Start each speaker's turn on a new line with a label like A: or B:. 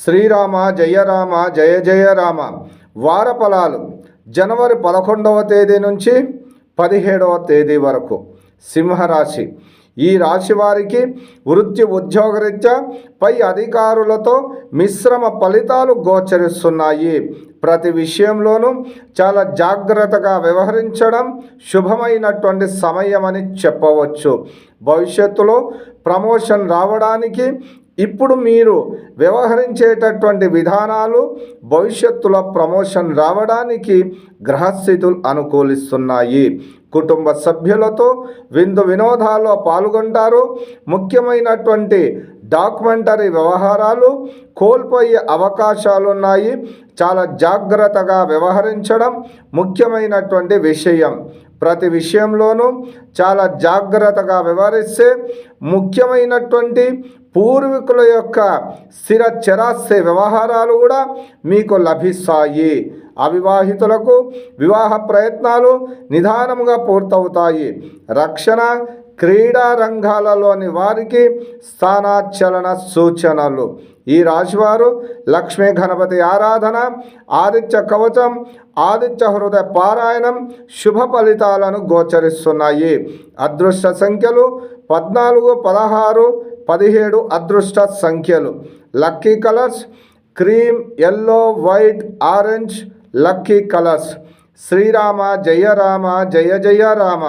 A: శ్రీరామ జయ రామ జయ జయ రామ. వార ఫలాలు జనవరి పదకొండవ తేదీ నుంచి పదిహేడవ తేదీ వరకు. సింహరాశి. ఈ రాశి వారికి వృత్తి ఉద్యోగరీత్యా పై అధికారులతో మిశ్రమ ఫలితాలు గోచరిస్తున్నాయి. ప్రతి విషయంలోనూ చాలా జాగ్రత్తగా వ్యవహరించడం శుభమైనటువంటి సమయమని చెప్పవచ్చు. భవిష్యత్తులో ప్రమోషన్ రావడానికి ఇప్పుడు మీరు వ్యవహరించేటటువంటి విధానాలు భవిష్యత్తులో ప్రమోషన్ రావడానికి గ్రహస్థితులు అనుకూలిస్తున్నాయి. కుటుంబ సభ్యులతో విందు వినోదాల్లో పాల్గొంటారు. ముఖ్యమైనటువంటి డాక్యుమెంటరీ వ్యవహారాలు కోల్పోయే అవకాశాలు ఉన్నాయి చాలా జాగ్రత్తగా వ్యవహరించడం ముఖ్యమైనటువంటి విషయం. ప్రతి విషయంలోనూ చాలా జాగ్రత్తగా వ్యవహరిస్తే ముఖ్యమైనటువంటి పూర్వీకుల యొక్క స్థిర చరాస్తి వ్యవహారాలు కూడా మీకు లభిస్తాయి. అవివాహితులకు వివాహ ప్రయత్నాలు నిదానముగా పూర్తవుతాయి. రక్షణ క్రీడా రంగాలలోని వారికి స్థానాచలన సూచనలు. ఈ రాశివారు లక్ష్మీ గణపతి ఆరాధన ఆదిత్య కవచం ఆదిత్య హృదయ పారాయణం శుభ ఫలితాలను గోచరిస్తున్నాయి. అదృష్ట సంఖ్యలు పద్నాలుగు పదహారు పదిహేడు అదృష్ట సంఖ్యలు. Lucky colours cream yellow white orange lucky colours. Sri Rama జయ రామ జయ జయ రామ.